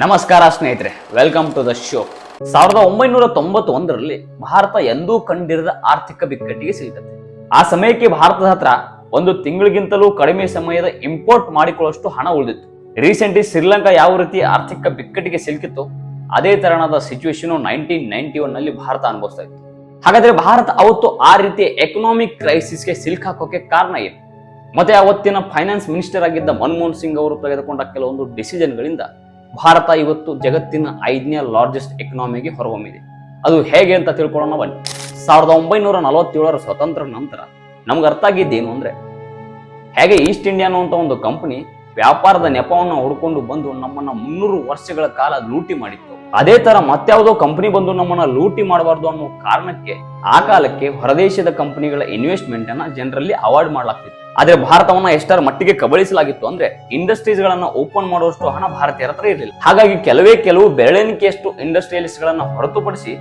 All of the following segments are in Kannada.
ನಮಸ್ಕಾರ ಸ್ನೇಹಿತರೆ ವೆಲ್ಕಮ್ ಟು ದ ಶೋ ಸಾವಿರದ ಒಂಬೈನೂರ ತೊಂಬತ್ತೊಂದರಲ್ಲಿ ಭಾರತ ಎಂದೂ ಕಂಡಿರದ ಆರ್ಥಿಕ ಬಿಕ್ಕಟ್ಟಿಗೆ ಸಿಗುತ್ತದೆ ಆ ಸಮಯಕ್ಕೆ ಭಾರತದ ಹತ್ರ ಒಂದು ತಿಂಗಳಿಗಿಂತಲೂ ಕಡಿಮೆ ಸಮಯದ ಇಂಪೋರ್ಟ್ ಮಾಡಿಕೊಳ್ಳುವಷ್ಟು ಹಣ ಉಳಿದಿತ್ತು. ರೀಸೆಂಟ್ಲಿ ಶ್ರೀಲಂಕಾ ಯಾವ ರೀತಿ ಆರ್ಥಿಕ ಬಿಕ್ಕಟ್ಟಿಗೆ ಸಿಲುಕಿತ್ತು, ಅದೇ ತರಹದ ಸಿಚುವೇಶನ್ ನೈನ್ಟೀನ್ ನೈನ್ಟಿ ಒನ್ನಲ್ಲಿ ಭಾರತ ಅನುಭವಿಸ್ತಾ ಇತ್ತು. ಹಾಗಾದ್ರೆ ಭಾರತ ಅವತ್ತು ಆ ರೀತಿಯ ಎಕನಾಮಿಕ್ ಕ್ರೈಸಿಸ್ಗೆ ಹಾಕೋಕೆ ಕಾರಣ ಏನು? ಮತ್ತೆ ಅವತ್ತಿನ ಫೈನಾನ್ಸ್ ಮಿನಿಸ್ಟರ್ ಆಗಿದ್ದ ಮನಮೋಹನ್ ಸಿಂಗ್ ಅವರು ತೆಗೆದುಕೊಂಡ ಕೆಲವೊಂದು ಡಿಸಿಷನ್ಗಳಿಂದ ಭಾರತ ಇವತ್ತು ಜಗತ್ತಿನ ಐದನೇ ಲಾರ್ಜೆಸ್ಟ್ ಎಕನಾಮಿಗೆ ಹೊರಹೊಮ್ಮಿದೆ. ಅದು ಹೇಗೆ ಅಂತ ತಿಳ್ಕೊಳ್ಳೋಣ ಬನ್ನಿ. ಸಾವಿರದ ಒಂಬೈನೂರ ನಲವತ್ತೇಳರ ಸ್ವತಂತ್ರ ನಂತರ ನಮ್ಗೆ ಅರ್ಥ ಆಗಿದ್ದೇನು ಅಂದ್ರೆ, ಹೇಗೆ ಈಸ್ಟ್ ಇಂಡಿಯಾ ಅನ್ನುವಂಥ ಒಂದು ಕಂಪನಿ ವ್ಯಾಪಾರದ ನೆಪವನ್ನು ಹುಡ್ಕೊಂಡು ಬಂದು ನಮ್ಮನ್ನ ಮುನ್ನೂರು ವರ್ಷಗಳ ಕಾಲ ಲೂಟಿ ಮಾಡಿತ್ತು. ಅದೇ ತರ ಮತ್ಯಾವುದೋ ಕಂಪನಿ ಬಂದು ನಮ್ಮನ್ನ ಲೂಟಿ ಮಾಡಬಾರ್ದು ಅನ್ನೋ ಕಾರಣಕ್ಕೆ ಆ ಕಾಲಕ್ಕೆ ಹೊರದೇಶದ ಕಂಪನಿಗಳ ಇನ್ವೆಸ್ಟ್ಮೆಂಟ್ ಅನ್ನ ಜನರಲ್ಲಿ ಅವಾಯ್ಡ್ ಮಾಡಲಾಗ್ತಿತ್ತು. ಆದ್ರೆ ಭಾರತವನ್ನ ಎಷ್ಟರ ಮಟ್ಟಿಗೆ ಕಬಳಿಸಲಾಗಿತ್ತು ಅಂದ್ರೆ ಇಂಡಸ್ಟ್ರೀಸ್ ಗಳನ್ನ ಓಪನ್ ಮಾಡುವಷ್ಟು ಹಣ ಭಾರತೀಯರ ಹತ್ರ ಇರಲಿಲ್ಲ. ಹಾಗಾಗಿ ಕೆಲವೇ ಕೆಲವು ಬೆರಳೆಣಿಕೆಯಷ್ಟು ಇಂಡಸ್ಟ್ರಿಯಲಿಸ್ಟ್ ಗಳನ್ನ ಹೊರತುಪಡಿಸಿ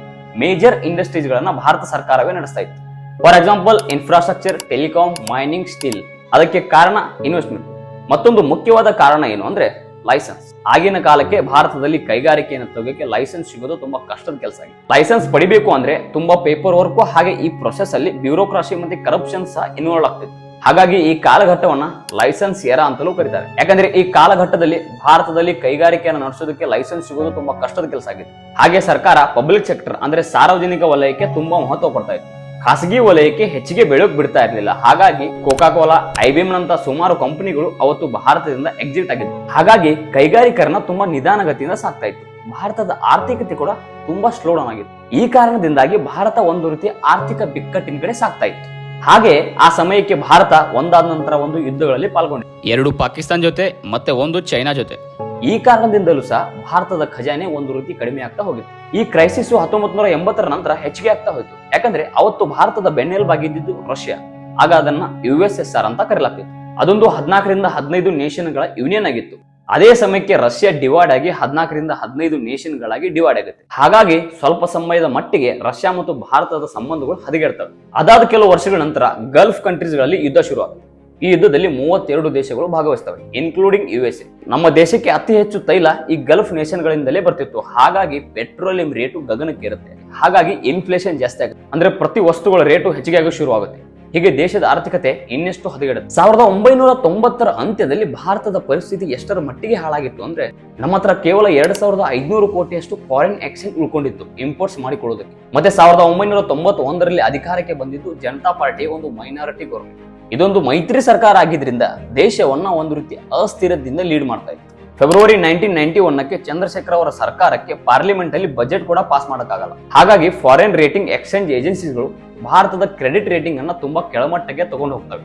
ಮೇಜರ್ ಇಂಡಸ್ಟ್ರೀಸ್ ಗಳನ್ನ ಭಾರತ ಸರ್ಕಾರವೇ ನಡೆಸ್ತಾ ಇತ್ತು. For example infrastructure telecom mining steel ಅದಕ್ಕೆ ಕಾರಣ ಇನ್ವೆಸ್ಟ್ಮೆಂಟ್ ಮತ್ತೊಂದು ಮುಖ್ಯವಾದ ಕಾರಣ ಏನು ಅಂದ್ರೆ ಲೈಸೆನ್ಸ್ ಆಗಿನ ಕಾಲಕ್ಕೆ ಭಾರತದಲ್ಲಿ ಕೈಗಾರಿಕೆಯನ್ನು ತೆಗೋಕೆ ಲೈಸೆನ್ಸ್ ಸಿಗೋದು ತುಂಬಾ ಕಷ್ಟದ ಕೆಲಸ ಆಗಿದೆ. ಲೈಸೆನ್ಸ್ ಪಡಿಬೇಕು ಅಂದ್ರೆ ತುಂಬಾ ಪೇಪರ್ ವರ್ಕ್ ಹಾಗೆ ಈ ಪ್ರೊಸೆಸ್ ಅಲ್ಲಿ ಬ್ಯೂರೋಕ್ರಾಸಿ ಮತ್ತೆ ಕರಪ್ಷನ್ ಸಹ ಇನ್ವಾಲ್ವ್ ಆಗ್ತಿತ್ತು. ಹಾಗಾಗಿ ಈ ಕಾಲಘಟ್ಟವನ್ನ ಲೈಸೆನ್ಸ್ ಏರಾ ಅಂತಲೂ ಕರೀತಾರೆ. ಯಾಕಂದ್ರೆ ಈ ಕಾಲಘಟ್ಟದಲ್ಲಿ ಭಾರತದಲ್ಲಿ ಕೈಗಾರಿಕೆಯನ್ನು ನಡೆಸೋದಕ್ಕೆ ಲೈಸೆನ್ಸ್ ಸಿಗೋದು ತುಂಬಾ ಕಷ್ಟದ ಕೆಲಸ ಆಗಿತ್ತು. ಹಾಗೆ ಸರ್ಕಾರ ಪಬ್ಲಿಕ್ ಸೆಕ್ಟರ್ ಅಂದ್ರೆ ಸಾರ್ವಜನಿಕ ವಲಯಕ್ಕೆ ತುಂಬಾ ಮಹತ್ವ ಕೊಡ್ತಾ ಇತ್ತು. ಖಾಸಗಿ ವಲಯಕ್ಕೆ ಹೆಚ್ಚಿಗೆ ಬೆಳಕು ಬಿಡ್ತಾ ಇರಲಿಲ್ಲ. ಹಾಗಾಗಿ ಕೋಕಾ ಕೋಲಾ ಐಬಿಎಂ ನಂತ ಸುಮಾರು ಕಂಪನಿಗಳು ಅವತ್ತು ಭಾರತದಿಂದ ಎಕ್ಸಿಟ್ ಆಗಿತ್ತು ಹಾಗಾಗಿ ಕೈಗಾರಿಕರಣ ತುಂಬಾ ನಿಧಾನಗತಿಯಿಂದ ಸಾಗ್ತಾ ಇತ್ತು. ಭಾರತದ ಆರ್ಥಿಕತೆ ಕೂಡ ತುಂಬಾ ಸ್ಲೋ ಡೌನ್ ಆಗಿತ್ತು. ಈ ಕಾರಣದಿಂದಾಗಿ ಭಾರತ ಒಂದು ರೀತಿಯ ಆರ್ಥಿಕ ಬಿಕ್ಕಟ್ಟಿನ ಕಡೆ ಸಾಕ್ತಾ ಇತ್ತು. ಹಾಗೆ ಆ ಸಮಯಕ್ಕೆ ಭಾರತ ಒಂದಾದ ನಂತರ ಒಂದು ಯುದ್ಧಗಳಲ್ಲಿ ಪಾಲ್ಗೊಂಡಿದೆ. ಎರಡು ಪಾಕಿಸ್ತಾನ ಜೊತೆ ಮತ್ತೆ ಒಂದು ಚೈನಾ ಜೊತೆ. ಈ ಕಾರಣದಿಂದಲೂ ಸಹ ಭಾರತದ ಖಜಾನೆ ಒಂದು ರೀತಿ ಕಡಿಮೆ ಆಗ್ತಾ ಹೋಗಿತ್ತು ಈ ಕ್ರೈಸಿಸ್ ಹತ್ತೊಂಬತ್ ನೂರ ಎಂಬತ್ತರ ನಂತರ ಹೆಚ್ಚಿಗೆ ಆಗ್ತಾ ಹೋಯ್ತು. ಯಾಕಂದ್ರೆ ಅವತ್ತು ಭಾರತದ ಬೆನ್ನೆಲುಬಾಗಿದ್ದು ರಷ್ಯಾ. ಆಗ ಅದನ್ನ ಯು ಎಸ್ ಎಸ್ ಆರ್ ಅಂತ ಕರೆಯಲಾಗ್ತಿತ್ತು. ಅದೊಂದು ಹದಿನಾಲ್ಕರಿಂದ ಹದಿನೈದು ನೇಷನ್ಗಳ ಯೂನಿಯನ್ ಆಗಿತ್ತು. ಅದೇ ಸಮಯಕ್ಕೆ ರಷ್ಯಾ ಡಿವೈಡ್ ಆಗಿ ಹದಿನಾಲ್ಕರಿಂದ ಹದಿನೈದು ನೇಷನ್ಗಳಾಗಿ ಡಿವೈಡ್ ಆಗುತ್ತೆ. ಹಾಗಾಗಿ ಸ್ವಲ್ಪ ಸಮಯದ ಮಟ್ಟಿಗೆ ರಷ್ಯಾ ಮತ್ತು ಭಾರತದ ಸಂಬಂಧಗಳು ಹದಗೆಡ್ತವೆ. ಅದಾದ ಕೆಲವು ವರ್ಷಗಳ ನಂತರ ಗಲ್ಫ್ ಕಂಟ್ರೀಸ್ಗಳಲ್ಲಿ ಯುದ್ಧ ಶುರು ಈ ಯುದ್ಧದಲ್ಲಿ ಮೂವತ್ತೆರಡು ದೇಶಗಳು ಭಾಗವಹಿಸ್ತವೆ ಇನ್ಕ್ಲೂಡಿಂಗ್ ಯು ಎಸ್ ನಮ್ಮ ದೇಶಕ್ಕೆ ಅತಿ ಹೆಚ್ಚು ತೈಲ ಈ ಗಲ್ಫ್ ನೇಷನ್ಗಳಿಂದಲೇ ಬರ್ತಿತ್ತು. ಹಾಗಾಗಿ ಪೆಟ್ರೋಲಿಯಂ ರೇಟು ಗಗನಕ್ಕೆ ಇರುತ್ತೆ ಹಾಗಾಗಿ ಇನ್ಫ್ಲೇಷನ್ ಜಾಸ್ತಿ ಆಗುತ್ತೆ. ಅಂದ್ರೆ ಪ್ರತಿ ವಸ್ತುಗಳ ರೇಟು ಹೆಚ್ಚಿಗೆ ಆಗೋ ಶುರು ಆಗುತ್ತೆ ಹೀಗೆ ದೇಶದ ಆರ್ಥಿಕತೆ ಇನ್ನೆಷ್ಟು ಹದಗೆಡುತ್ತೆ. ಸಾವಿರದ ಒಂಬೈನೂರ ತೊಂಬತ್ತರ ಅಂತ್ಯದಲ್ಲಿ ಭಾರತದ ಪರಿಸ್ಥಿತಿ ಎಷ್ಟರ ಮಟ್ಟಿಗೆ ಹಾಳಾಗಿತ್ತು ಅಂದ್ರೆ ನಮ್ಮ ಹತ್ರ ಕೇವಲ ಎರಡ್ ಸಾವಿರದ ಐದ್ನೂರು ಕೋಟಿಯಷ್ಟು ಫಾರಿನ್ ಎಕ್ಸ್ಚೇಂಜ್ ಉಳ್ಕೊಂಡಿತ್ತು ಇಂಪೋರ್ಟ್ಸ್ ಮಾಡಿಕೊಳ್ಳೋದಕ್ಕೆ. ಮತ್ತೆ ಸಾವಿರದ ಒಂಬೈನೂರ ತೊಂಬತ್ತೊಂದರಲ್ಲಿ ಅಧಿಕಾರಕ್ಕೆ ಬಂದಿದ್ದು ಜನತಾ ಪಾರ್ಟಿ ಒಂದು ಮೈನಾರಿಟಿ ಗೌರ್ಮೆಂಟ್ ಇದೊಂದು ಮೈತ್ರಿ ಸರ್ಕಾರ ಆಗಿದ್ರಿಂದ ದೇಶವನ್ನ ಒಂದು ರೀತಿ ಅಸ್ಥಿರದಿಂದ ಲೀಡ್ ಮಾಡ್ತಾ ಇತ್ತು. ಫೆಬ್ರವರಿ ನೈನ್ಟೀನ್ ನೈನ್ಟಿ ಒನ್ನಕ್ಕೆ ಚಂದ್ರಶೇಖರ್ ಅವರ ಸರ್ಕಾರಕ್ಕೆ ಪಾರ್ಲಿಮೆಂಟ್ ಅಲ್ಲಿ ಬಜೆಟ್ ಕೂಡ ಪಾಸ್ ಮಾಡೋಕ್ಕಾಗಲ್ಲ. ಹಾಗಾಗಿ ಫಾರಿನ್ ರೇಟಿಂಗ್ ಎಕ್ಸ್ಚೇಂಜ್ ಏಜೆನ್ಸಿಗಳು ಭಾರತದ ಕ್ರೆಡಿಟ್ ರೇಟಿಂಗ್ ಅನ್ನ ತುಂಬಾ ಕೆಳಮಟ್ಟಕ್ಕೆ ತಗೊಂಡು ಹೋಗ್ತವೆ.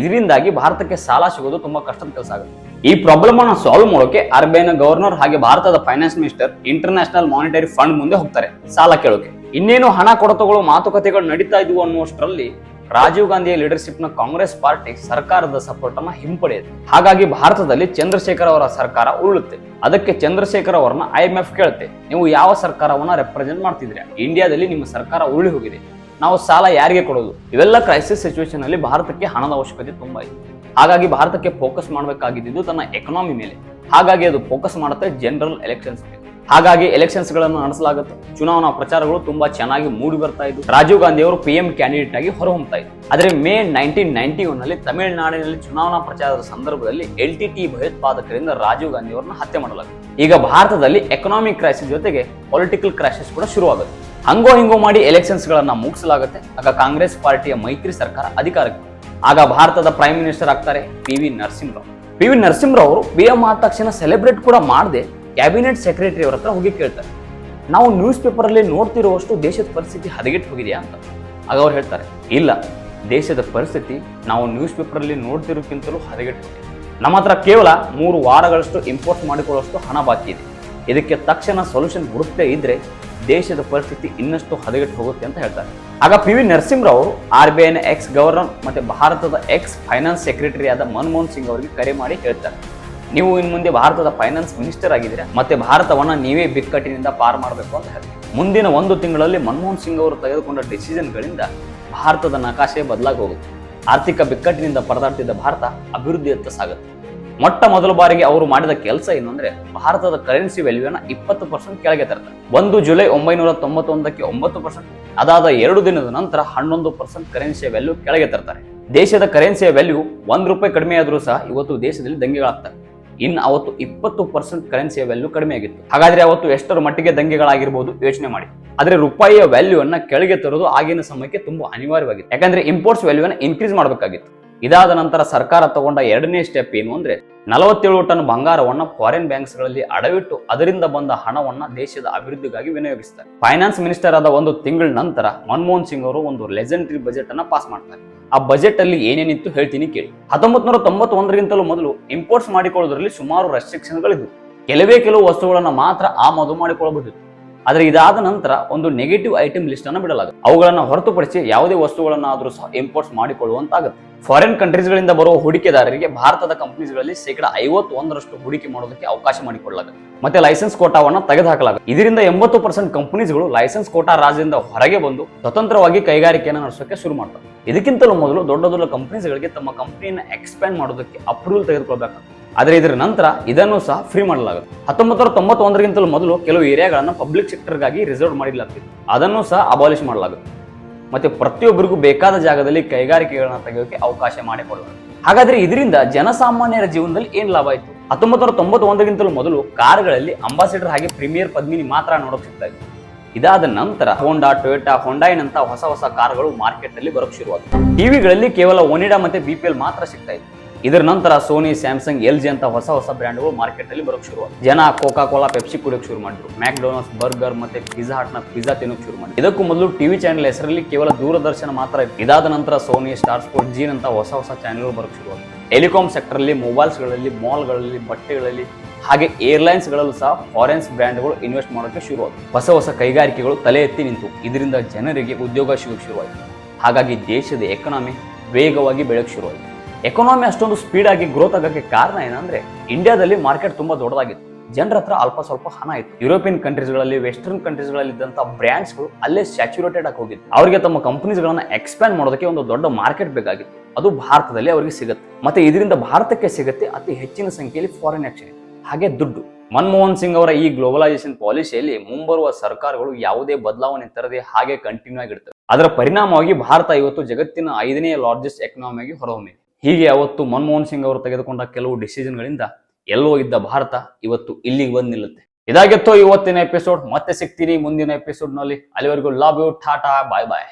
ಇದರಿಂದಾಗಿ ಭಾರತಕ್ಕೆ ಸಾಲ ಸಿಗೋದು ತುಂಬಾ ಕಷ್ಟದ ಕೆಲಸ ಆಗುತ್ತೆ. ಈ ಪ್ರಾಬ್ಲಮ್ ಅನ್ನು ಸಾಲ್ವ್ ಮಾಡೋಕೆ ಆರ್ಬಿಐ ನ ಗವರ್ನರ್ ಹಾಗೆ ಭಾರತದ finance minister international monetary fund ಮುಂದೆ ಹೋಗ್ತಾರೆ. ಸಾಲ ಕೇಳೋಕೆ. ಇನ್ನೇನು ಹಣ ಕೊಡತಗಳು ಮಾತುಕತೆಗಳು ನಡೀತಾ ಇದ್ವು ಅನ್ನುವಷ್ಟರಲ್ಲಿ ರಾಜೀವ್ ಗಾಂಧಿಯ ಲೀಡರ್ಶಿಪ್ನ ಕಾಂಗ್ರೆಸ್ ಪಾರ್ಟಿ ಸರ್ಕಾರದ ಸಪೋರ್ಟ್ ಅನ್ನ ಹಿಂಪಡೆಯುತ್ತೆ. ಹಾಗಾಗಿ ಭಾರತದಲ್ಲಿ ಚಂದ್ರಶೇಖರ್ ಅವರ ಸರ್ಕಾರ ಉರುಳುತ್ತೆ. ಅದಕ್ಕೆ ಚಂದ್ರಶೇಖರ್ ಅವರನ್ನ ಐ ಎಂ ಎಫ್ ಕೇಳುತ್ತೆ. ನೀವು ಯಾವ ಸರ್ಕಾರವನ್ನ ರೆಪ್ರೆಸೆಂಟ್ ಮಾಡ್ತಿದ್ರಿ ಇಂಡಿಯಾದಲ್ಲಿ ನಿಮ್ಮ ಸರ್ಕಾರ ಉರುಳಿ ಹೋಗಿದೆ. ನಾವು ಸಾಲ ಯಾರಿಗೆ ಕೊಡೋದು? ಇವೆಲ್ಲ ಕ್ರೈಸಿಸ್ ಸಿಚುವೇಶನ್ ಅಲ್ಲಿ ಭಾರತಕ್ಕೆ ಹಣದ ಅವಶ್ಯಕತೆ ತುಂಬಾ ಇದೆ ಹಾಗಾಗಿ ಭಾರತಕ್ಕೆ ಫೋಕಸ್ ಮಾಡಬೇಕಾಗಿದ್ದು ತನ್ನ ಎಕನಾಮಿ ಮೇಲೆ. ಹಾಗಾಗಿ ಅದು ಫೋಕಸ್ ಮಾಡುತ್ತೆ ಜನರಲ್ ಎಲೆಕ್ಷನ್ಸ್ ಮೇಲೆ. ಹಾಗಾಗಿ ಎಲೆಕ್ಷನ್ಸ್ಗಳನ್ನು ನಡೆಸಲಾಗುತ್ತೆ. ಚುನಾವಣಾ ಪ್ರಚಾರಗಳು ತುಂಬಾ ಚೆನ್ನಾಗಿ ಮೂಡಿ ಬರ್ತಾ ಇದ್ದು ರಾಜೀವ್ ಗಾಂಧಿ ಅವರು ಪಿ ಎಂ ಕ್ಯಾಂಡಿಡೇಟ್ ಆಗಿ ಹೊರಹೊಮ್ತಾ ಇದ್ರು. ಆದ್ರೆ ಮೇ ನೈನ್ಟೀನ್ ನೈನ್ಟಿ ಒನ್ನಲ್ಲಿ ತಮಿಳುನಾಡಿನಲ್ಲಿ ಚುನಾವಣಾ ಪ್ರಚಾರದ ಸಂದರ್ಭದಲ್ಲಿ ಎಲ್ ಟಿ ಟಿ ಭಯೋತ್ಪಾದಕರಿಂದ ರಾಜೀವ್ ಗಾಂಧಿ ಅವರನ್ನ ಹತ್ಯೆ ಮಾಡಲಾಗುತ್ತೆ. ಈಗ ಭಾರತದಲ್ಲಿ ಎಕನಾಮಿಕ್ ಕ್ರೈಸಿಸ್ ಜೊತೆಗೆ ಪೊಲಿಟಿಕಲ್ ಕ್ರೈಸಿಸ್ ಕೂಡ ಶುರುವಾಗುತ್ತೆ. ಹಂಗೋ ಹಿಂಗೋ ಮಾಡಿ ಎಲೆಕ್ಷನ್ಸ್ ಗಳನ್ನ ಮುಗಿಸಲಾಗುತ್ತೆ. ಆಗ ಕಾಂಗ್ರೆಸ್ ಪಾರ್ಟಿಯ ಮೈತ್ರಿ ಸರ್ಕಾರ ಅಧಿಕಾರಕ್ಕೆ ಆಗ ಭಾರತದ ಪ್ರೈಮ್ ಮಿನಿಸ್ಟರ್ ಆಗ್ತಾರೆ P V Narasimha Rao. P V Narasimha Rao ಅವರು ಪಿ ಎಂ ಆದ ತಕ್ಷಣ ಸೆಲೆಬ್ರೇಟ್ ಕೂಡ ಮಾಡದೆ ಕ್ಯಾಬಿನೆಟ್ ಸೆಕ್ರೆಟರಿ ಅವ್ರ ಹತ್ರ ಹೋಗಿ ಕೇಳ್ತಾರೆ. ನಾವು ನ್ಯೂಸ್ ಪೇಪರಲ್ಲಿ ನೋಡ್ತಿರುವಷ್ಟು ದೇಶದ ಪರಿಸ್ಥಿತಿ ಹದಗೆಟ್ಟು ಹೋಗಿದೆಯಾ ಅಂತ. ಆಗ ಅವ್ರು ಹೇಳ್ತಾರೆ, ಇಲ್ಲ, ದೇಶದ ಪರಿಸ್ಥಿತಿ ನಾವು ನ್ಯೂಸ್ ಪೇಪರಲ್ಲಿ ನೋಡ್ತಿರೋಕ್ಕಿಂತಲೂ ಹದಗೆಟ್ಟು ನಮ್ಮ ಹತ್ರ ಕೇವಲ ಮೂರು ವಾರಗಳಷ್ಟು ಇಂಪೋರ್ಟ್ ಮಾಡಿಕೊಳ್ಳುವಷ್ಟು ಹಣ ಬಾಕಿ ಇದೆ. ಇದಕ್ಕೆ ತಕ್ಷಣ ಸೊಲ್ಯೂಷನ್ ಹುಡುಕ್ತೇ ಇದ್ರೆ ದೇಶದ ಪರಿಸ್ಥಿತಿ ಇನ್ನಷ್ಟು ಹದಗೆಟ್ಟು ಹೋಗುತ್ತೆ ಅಂತ ಹೇಳ್ತಾರೆ. ಆಗ P V Narasimha Rao R B ಐನ ಎಕ್ಸ್ ಗವರ್ನರ್ ಮತ್ತೆ ಭಾರತದ ಎಕ್ಸ್ ಫೈನಾನ್ಸ್ ಸೆಕ್ರೆಟರಿ ಆದ ಮನಮೋಹನ್ ಸಿಂಗ್ ಅವರಿಗೆ ಕರೆ ಮಾಡಿ ಹೇಳ್ತಾರೆ. ನೀವು ಇನ್ನು ಮುಂದೆ ಭಾರತದ ಫೈನಾನ್ಸ್ ಮಿನಿಸ್ಟರ್ ಆಗಿದ್ದೀರಾ, ಮತ್ತೆ ಭಾರತವನ್ನ ನೀವೇ ಬಿಕ್ಕಟ್ಟಿನಿಂದ ಪಾರ್ ಮಾಡಬೇಕು ಅಂತ ಹೇಳಿ. ಮುಂದಿನ ಒಂದು ತಿಂಗಳಲ್ಲಿ ಮನಮೋಹನ್ ಸಿಂಗ್ ಅವರು ತೆಗೆದುಕೊಂಡ ಡಿಸಿಷನ್ಗಳಿಂದ ಭಾರತದ ನಕಾಶೆ ಬದಲಾಗಿ ಹೋಗುತ್ತೆ ಆರ್ಥಿಕ ಬಿಕ್ಕಟ್ಟಿನಿಂದ ಪರದಾಡ್ತಿದ್ದ ಭಾರತ ಅಭಿವೃದ್ಧಿಯತ್ತ ಸಾಗುತ್ತೆ. ಮೊಟ್ಟ ಮೊದಲ ಬಾರಿಗೆ ಅವರು ಮಾಡಿದ ಕೆಲಸ ಏನು ಅಂದ್ರೆ, ಭಾರತದ ಕರೆನ್ಸಿ ವ್ಯಾಲ್ಯೂನ ಇಪ್ಪತ್ತು ಪರ್ಸೆಂಟ್ ಕೆಳಗೆ ತರ್ತಾರೆ. ಒಂದು ಜುಲೈ ಒಂಬೈನೂರ ತೊಂಬತ್ತೊಂದಕ್ಕೆ ಒಂಬತ್ತು ಪರ್ಸೆಂಟ್ ಅದಾದ ಎರಡು ದಿನದ ನಂತರ ಹನ್ನೊಂದು ಪರ್ಸೆಂಟ್ ಕರೆನ್ಸಿಯ ವ್ಯಾಲ್ಯೂ ಕೆಳಗೆ ತರ್ತಾರೆ. ದೇಶದ ಕರೆನ್ಸಿಯ ವ್ಯಾಲ್ಯೂ ಒಂದ್ ರೂಪಾಯಿ ಕಡಿಮೆ ಆದ್ರೂ ಸಹ ಇವತ್ತು ದೇಶದಲ್ಲಿ ದಂಗೆಗಳಾಗ್ತವೆ. ಇನ್ನು ಅವತ್ತು ಇಪ್ಪತ್ತು ಪರ್ಸೆಂಟ್ ಕರೆನ್ಸಿಯ ವ್ಯಾಲ್ಯೂ ಕಡಿಮೆ ಆಗಿತ್ತು. ಹಾಗಾದ್ರೆ ಅವತ್ತು ಎಷ್ಟರ ಮಟ್ಟಿಗೆ ದಂಗೆಗಳಾಗಿರ್ಬೋದು ಯೋಚನೆ ಮಾಡಿ. ಆದ್ರೆ ರೂಪಾಯಿಯ ವ್ಯಾಲ್ಯೂ ಅನ್ನ ಕೆಳಗೆ ತರೋದು ಆಗಿನ ಸಮಯಕ್ಕೆ ತುಂಬಾ ಅನಿವಾರ್ಯವಾಗಿತ್ತು. ಯಾಕಂದ್ರೆ ಇಂಪೋರ್ಟ್ಸ್ ವ್ಯಾಲ್ಯೂನ ಇನ್ಕ್ರೀಸ್ ಮಾಡಬೇಕಾಗಿತ್ತು. ಇದಾದ ನಂತರ ಸರ್ಕಾರ ತಗೊಂಡ ಎರಡನೇ ಸ್ಟೆಪ್ ಏನು ಅಂದ್ರೆ ನಲವತ್ತೇಳು ಟನ್ ಬಂಗಾರವನ್ನ ಫಾರಿನ್ ಬ್ಯಾಂಕ್ಸ್ಗಳಲ್ಲಿ ಅಡವಿಟ್ಟು ಅದರಿಂದ ಬಂದ ಹಣವನ್ನ ದೇಶದ ಅಭಿವೃದ್ಧಿಗಾಗಿ ವಿನಿಯೋಗಿಸ್ತಾರೆ. ಫೈನಾನ್ಸ್ ಮಿನಿಸ್ಟರ್ ಆದ ಒಂದು ತಿಂಗಳ ನಂತರ ಮನಮೋಹನ್ ಸಿಂಗ್ ಅವರು ಒಂದು ಲೆಜೆಂಡರಿ ಬಜೆಟ್ ಅನ್ನ ಪಾಸ್ ಮಾಡ್ತಾರೆ. ಆ ಬಜೆಟ್ ಅಲ್ಲಿ ಏನೇನಿತ್ತು ಹೇಳ್ತೀನಿ ಕೇಳಿ. ಹತ್ತೊಂಬತ್ ನೂರ ತೊಂಬತ್ತೊಂದರಿಗಿಂತಲೂ ಮೊದಲು ಇಂಪೋರ್ಟ್ಸ್ ಮಾಡಿಕೊಳ್ಳೋದ್ರಲ್ಲಿ ಸುಮಾರು ರೆಸ್ಟ್ರಿಕ್ಷನ್ಗಳಿದ್ವು ಕೆಲವೇ ಕೆಲವು ವಸ್ತುಗಳನ್ನ ಮಾತ್ರ ಆಮದು ಮಾಡಿಕೊಳ್ಳಬಹುದಿತ್ತು ಆದ್ರೆ ಇದಾದ ನಂತರ ಒಂದು ನೆಗೆಟಿವ್ ಐಟಮ್ ಲಿಸ್ಟ್ ಅನ್ನು ಬಿಡಲಾಗುತ್ತೆ. ಅವುಗಳನ್ನ ಹೊರತುಪಡಿಸಿ ಯಾವುದೇ ವಸ್ತುಗಳನ್ನಾದರೂ ಸಹ ಇಂಪೋರ್ಟ್ಸ್ ಮಾಡಿಕೊಳ್ಳುವಂತಾಗುತ್ತೆ. ಫಾರಿನ್ ಕಂಟ್ರೀಸ್ಗಳಿಂದ ಬರುವ ಹೂಡಿಕೆದಾರರಿಗೆ ಭಾರತದ ಕಂಪನೀಸ್ಗಳಲ್ಲಿ ಶೇಕಡ ಐವತ್ತೊಂದರಷ್ಟು ಹೂಡಿಕೆ ಮಾಡೋದಕ್ಕೆ ಅವಕಾಶ ಮಾಡಿಕೊಳ್ಳಲಾಗುತ್ತೆ ಮತ್ತೆ ಲೈಸೆನ್ಸ್ ಕೋಟಾವನ್ನ ತೆಗೆದುಹಾಕಲಾಗುತ್ತೆ. ಇದರಿಂದ ಎಂಬತ್ತು ಪರ್ಸೆಂಟ್ ಕಂಪನೀಸ್ಗಳು ಲೈಸೆನ್ಸ್ ಕೋಟಾ ರಾಜ್ಯದಿಂದ ಹೊರಗೆ ಬಂದು ಸ್ವತಂತ್ರವಾಗಿ ಕೈಗಾರಿಕೆಯನ್ನು ನಡೆಸೋಕೆ ಶುರು ಮಾಡ್ತಾರೆ. ಇದಕ್ಕಿಂತಲೂ ಮೊದಲು ದೊಡ್ಡ ದೊಡ್ಡ ಕಂಪನೀಸ್ಗಳಿಗೆ ತಮ್ಮ ಕಂಪನಿಯನ್ನು ಎಕ್ಸ್ಪ್ಯಾಂಡ್ ಮಾಡೋದಕ್ಕೆ ಅಪ್ರೂವಲ್ ತೆಗೆದುಕೊಳ್ಬೇಕಾಗುತ್ತೆ. ಆದ್ರೆ ಇದರ ನಂತರ ಇದನ್ನು ಸಹ ಫ್ರೀ ಮಾಡಲಾಗುತ್ತೆ. ಹತ್ತೊಂಬತ್ತು ನೂರ ತೊಂಬತ್ತೊಂದರಿಗಿಂತಲೂ ಮೊದಲು ಕೆಲವು ಏರಿಯಾಗಳನ್ನು ಪಬ್ಲಿಕ್ ಸೆಕ್ಟರ್ಗಾಗಿ ರಿಸರ್ವ್ ಮಾಡಲಾಗ್ತಿತ್ತು ಅದನ್ನು ಸಹ ಅಬಾಲಿಷ್ ಮಾಡಲಾಗುತ್ತೆ. ಮತ್ತೆ ಪ್ರತಿಯೊಬ್ಬರಿಗೂ ಬೇಕಾದ ಜಾಗದಲ್ಲಿ ಕೈಗಾರಿಕೆಗಳನ್ನ ತೆಗೆಯೋಕೆ ಅವಕಾಶ ಮಾಡಿಕೊಡಲಾಗುತ್ತೆ ಹಾಗಾದ್ರೆ ಇದರಿಂದ ಜನಸಾಮಾನ್ಯರ ಜೀವನದಲ್ಲಿ ಏನು ಲಾಭ ಆಯ್ತು? ಹತ್ತೊಂಬತ್ತು ನೂರ ತೊಂಬತ್ತೊಂದಕ್ಕಿಂತಲೂ ಮೊದಲು ಕಾರ್ಗಳಲ್ಲಿ ಅಂಬಾಸಿಡರ್ ಹಾಗೆ ಪ್ರೀಮಿಯರ್ ಪದ್ಮಿನಿ ಮಾತ್ರ ನೋಡೋಕೆ ಸಿಗ್ತಾ ಇತ್ತು. ಇದಾದ ನಂತರ ಹೋಂಡಾ ಟೊಯೋಟಾ ಹೊಂಡಾಯಿನಂತಹ ಹೊಸ ಹೊಸ ಕಾರುಗಳು ಮಾರ್ಕೆಟ್ ಅಲ್ಲಿ ಬರೋಕ್ ಶುರುವಾದವು ಟಿವಿಗಳಲ್ಲಿ ಕೇವಲ ಒನಿಡಾ ಮತ್ತೆ ಬಿಪಿಎಲ್ ಮಾತ್ರ ಸಿಗ್ತಾ ಇತ್ತು. ಇದರ ನಂತರ ಸೋನಿ ಸ್ಯಾಮ್ಸಂಗ್ ಎಲ್ ಜಿ ಅಂತ ಹೊಸ ಹೊಸ ಬ್ರ್ಯಾಂಡ್ಗಳು ಮಾರ್ಕೆಟ್ ಅಲ್ಲಿ ಬರೋಕ್ ಶುರು ಜನ ಕೋಕಾ ಕೋಲಾ ಪೆಪ್ಸಿ ಕುಡಿಯೋಕೆ ಶುರು ಮಾಡಿದ್ರು. ಮ್ಯಾಕ್ಡೊನಾಲ್ಡ್ಸ್ ಬರ್ಗರ್ ಮತ್ತೆ ಪಿಜ್ಜಾ ಹಾಟ್ನ ಪಿಜ್ಜಾ ತಿನ್ನೋಕ್ ಶುರು ಮಾಡಿದ್ರು. ಇದಕ್ಕೂ ಮೊದಲು ಟಿವಿ ಚಾನೆಲ್ ಹೆಸರಲ್ಲಿ ಕೇವಲ ದೂರದರ್ಶನ ಮಾತ್ರ ಇತ್ತು. ಇದಾದ ನಂತರ ಸೋನಿ ಸ್ಟಾರ್ ಸ್ಪೋರ್ಟ್ ಜೀನ್ ಅಂತ ಹೊಸ ಹೊಸ ಚಾನೆಲ್ಗಳು ಬರೋಕ್ ಶುರು ಮೊಬೈಲ್ಸ್ಗಳಲ್ಲಿ ಮಾಲ್ಗಳಲ್ಲಿ ಬಟ್ಟೆಗಳಲ್ಲಿ, ಹಾಗೆ ಏರ್ಲೈನ್ಸ್ ಗಳಲ್ಲೂ ಸಹ ಫಾರೆನ್ಸ್ ಬ್ರ್ಯಾಂಡ್ಗಳು ಇನ್ವೆಸ್ಟ್ ಮಾಡೋಕೆ ಶುರು ಹೊಸ ಹೊಸ ಕೈಗಾರಿಕೆಗಳು ತಲೆ ಎತ್ತಿ ನಿಂತು. ಇದರಿಂದ ಜನರಿಗೆ ಉದ್ಯೋಗ ಸಿಗೋಕೆ ಶುರುವಾಯಿತು. ಹಾಗಾಗಿ ದೇಶದ ಎಕನಾಮಿ ವೇಗವಾಗಿ ಬೆಳೆಯೋಕೆ ಶುರುವಾಯಿತು. ಎಕಾನಮಿ ಅಷ್ಟೊಂದು ಸ್ಪೀಡ್ ಆಗಿ ಗ್ರೋತ್ ಆಗೋಕ್ಕೆ ಕಾರಣ ಏನಂದ್ರೆ ಇಂಡಿಯಾದಲ್ಲಿ ಮಾರ್ಕೆಟ್ ತುಂಬಾ ದೊಡ್ಡದಾಗಿತ್ತು. ಜನರ ಹತ್ರ ಅಲ್ಪ ಸ್ವಲ್ಪ ಹಣ ಇತ್ತು. ಯುರೋಪಿಯನ್ ಕಂಟ್ರೀಸ್ಗಳಲ್ಲಿ ವೆಸ್ಟರ್ನ್ ಕಂಟ್ರೀಸ್ಗಳಲ್ಲಿ ಇದ್ದಂತ ಬ್ರ್ಯಾಂಡ್ಸ್ಗಳು ಅಲ್ಲೇ ಸ್ಯಾಚುರೇಟೆಡ್ ಆಗಿ ಹೋಗಿತ್ತು ಅವರಿಗೆ ತಮ್ಮ ಕಂಪನೀಸ್ಗಳನ್ನ ಎಕ್ಸ್ಪ್ಯಾಂಡ್ ಮಾಡೋದಕ್ಕೆ ಒಂದು ದೊಡ್ಡ ಮಾರ್ಕೆಟ್ ಬೇಕಾಗಿತ್ತು. ಅದು ಭಾರತದಲ್ಲಿ ಅವರಿಗೆ ಸಿಗುತ್ತೆ. ಮತ್ತೆ ಇದರಿಂದ ಭಾರತಕ್ಕೆ ಸಿಗುತ್ತೆ ಅತಿ ಹೆಚ್ಚಿನ ಸಂಖ್ಯೆಯಲ್ಲಿ ಫಾರಿನ್ ಎಕ್ಸ್ಚೇಂಜ್ ಹಾಗೆ ದುಡ್ಡು. ಮನಮೋಹನ್ ಸಿಂಗ್ ಅವರ ಈ ಗ್ಲೋಬಲೈಸೇಷನ್ ಪಾಲಿಸಿಯಲ್ಲಿ ಮುಂಬರುವ ಸರ್ಕಾರಗಳು ಯಾವುದೇ ಬದಲಾವಣೆ ತರದೆ ಹಾಗೆ ಕಂಟಿನ್ಯೂ ಆಗಿರ್ತವೆ. ಅದರ ಪರಿಣಾಮವಾಗಿ ಭಾರತ ಇವತ್ತು ಜಗತ್ತಿನ ಐದನೇ ಲಾರ್ಜೆಸ್ಟ್ ಎಕನಾಮಿಯಾಗಿ ಹೊರಹೊಮ್ಮಿದೆ. ಹೀಗೆ ಅವತ್ತು ಮನಮೋಹನ್ ಸಿಂಗ್ ಅವರು ತೆಗೆದುಕೊಂಡ ಕೆಲವು ಡಿಸಿಷನ್ಗಳಿಂದ ಎಲ್ಲೋ ಇದ್ದ ಭಾರತ ಇವತ್ತು ಇಲ್ಲಿಗೆ ಬಂದು ನಿಲ್ಲುತ್ತೆ. ಇದಾಗಿತ್ತು ಇವತ್ತಿನ ಎಪಿಸೋಡ್ ಮತ್ತೆ ಸಿಗ್ತೀನಿ ಮುಂದಿನ ಎಪಿಸೋಡ್ನಲ್ಲಿ. ಅಲ್ಲಿವರೆಗೂ love you tata bye bye